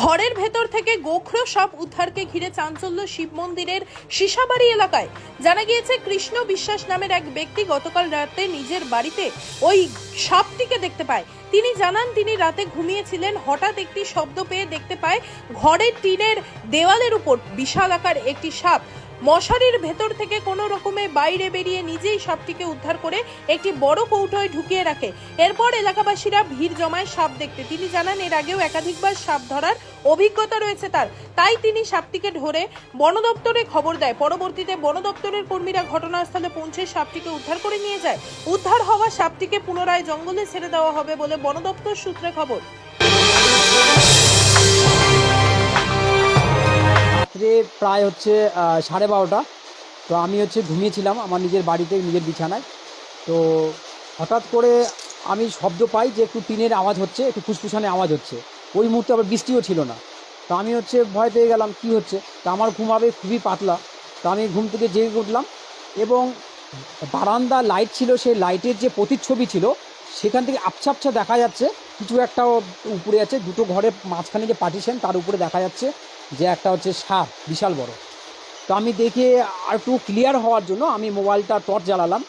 ঘরের ভেতর থেকে গোখরো সাপ উদ্ধারকে ঘিরে চাঞ্চল্য শিব মন্দিরের সিসাবাড়ি এলাকায়। জানা গিয়েছে, কৃষ্ণ বিশ্বাস নামের এক ব্যক্তি গতকাল রাতে নিজের বাড়িতে ওই সাপটিকে দেখতে পায়। তিনি জানান, তিনি রাতে ঘুমিয়েছিলেন, হঠাৎ একটি শব্দ পেয়ে দেখতে পায়, ঘরের টিনের দেওয়ালের উপর বিশাল আকার একটি সাপ মশারির ভেতর থেকে কোনো রকমে বাইরে বেরিয়ে নিজেই সাপটিকে উদ্ধার করে একটি বড় কৌটোয় ঢুকিয়ে রাখে। এরপর এলাকাবাসীরা ভিড় জমায় সাপ দেখতে। তিনি জানান, এর আগেও একাধিকবার সাপ ধরার অভিজ্ঞতা রয়েছে তার। তাই তিনি সাপটিকে ধরে বন দপ্তরে খবর দেয়। পরবর্তীতে বন দপ্তরের কর্মীরা ঘটনাস্থলে পৌঁছে সাপটিকে উদ্ধার করে নিয়ে যায়। উদ্ধার হওয়া সাপটিকে পুনরায় জঙ্গলে ছেড়ে দেওয়া হবে বলে বন দপ্তর সূত্রে খবর। প্রায় হচ্ছে সাড়ে বারোটা। তো আমি হচ্ছে ঘুমিয়েছিলাম আমার নিজের বাড়িতে, নিজের বিছানায়। তো হঠাৎ করে আমি শব্দ পাই যে একটু টিনের আওয়াজ হচ্ছে, একটু ফুসফুসানে আওয়াজ হচ্ছে। ওই মুহূর্তে আবার বৃষ্টিও ছিল না। তো আমি হচ্ছে ভয় পেয়ে গেলাম, কি হচ্ছে? তা আমার ঘুমাবে খুবই পাতলা। তো আমি ঘুম থেকে জেগে উঠলাম এবং বারান্দা লাইট ছিল, সেই লাইটের যে প্রতিচ্ছবি ছিল, সেখান থেকে আবছা আবছা দেখা যাচ্ছে। কিছু একটা উপরে আছে, দুটো ঘরের মাঝখানে যে পার্টিশন তার উপরে দেখা যাচ্ছে। যে একটা হচ্ছে সাপ, বিশাল বড়। তো আমি দেখে আর একটু ক্লিয়ার হওয়ার জন্য আমি মোবাইলটা টর্চ জ্বালালাম।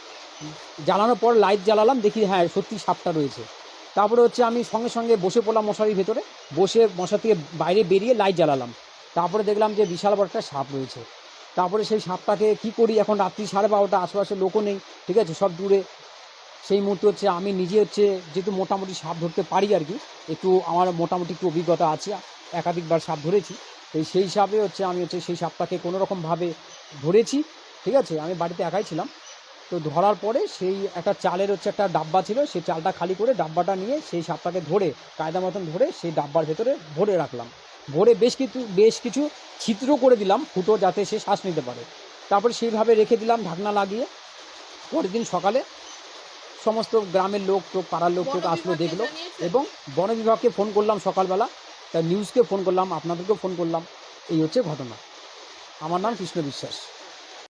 জ্বালানোর পর লাইট জ্বালালাম, দেখি হ্যাঁ সত্যি সাপটা রয়েছে। তারপরে হচ্ছে আমি সঙ্গে সঙ্গে বসে পড়লাম মশারির ভেতরে। বসে মশা থেকে বাইরে বেরিয়ে লাইট জ্বালালাম। তারপরে দেখলাম যে বিশাল বড় একটা সাপ রয়েছে। তারপরে সেই সাপটাকে কি করি? এখন রাত্রি সাড়ে বারোটা, আশেপাশে লোকও নেই, ঠিক আছে? সব দূরে। সেই মুহূর্তে হচ্ছে আমি নিজে হচ্ছে যেহেতু মোটামুটি সাপ ধরতে পারি আর কি, একটু আমার মোটামুটি একটু অভিজ্ঞতা আছে, একাধিকবার সাপ ধরেছি। তো সেই হিসাবে হচ্ছে আমি হচ্ছে সেই সাপটাকে কোনো রকমভাবে ধরেছি ঠিক আছে? আমি বাড়িতে একাই ছিলাম। তো ধরার পরে সেই একটা চালের হচ্ছে একটা ডাব্বা ছিল সেই চালটা খালি করে ডাব্বাটা নিয়ে সেই সাপটাকে ধরে কায়দা মতন ধরে সেই ডাব্বার ভেতরে ভরে রাখলাম। ভরে বেশ কিছু বেশ কিছু ছিদ্র করে দিলাম ফুটো যাতে সে শ্বাস নিতে পারে। তারপরে সেইভাবে রেখে দিলাম ঢাকনা লাগিয়ে। পরের দিন সকালে সমস্ত গ্রামের লোক তো পাড়ার লোক তো আসলো দেখল এবং বন বিভাগকে ফোন করলাম সকালবেলা। তা নিউজকে ফোন করলাম আপনাদেরকেও ফোন করলাম। এই হচ্ছে ঘটনা। আমার নাম কৃষ্ণ বিশ্বাস।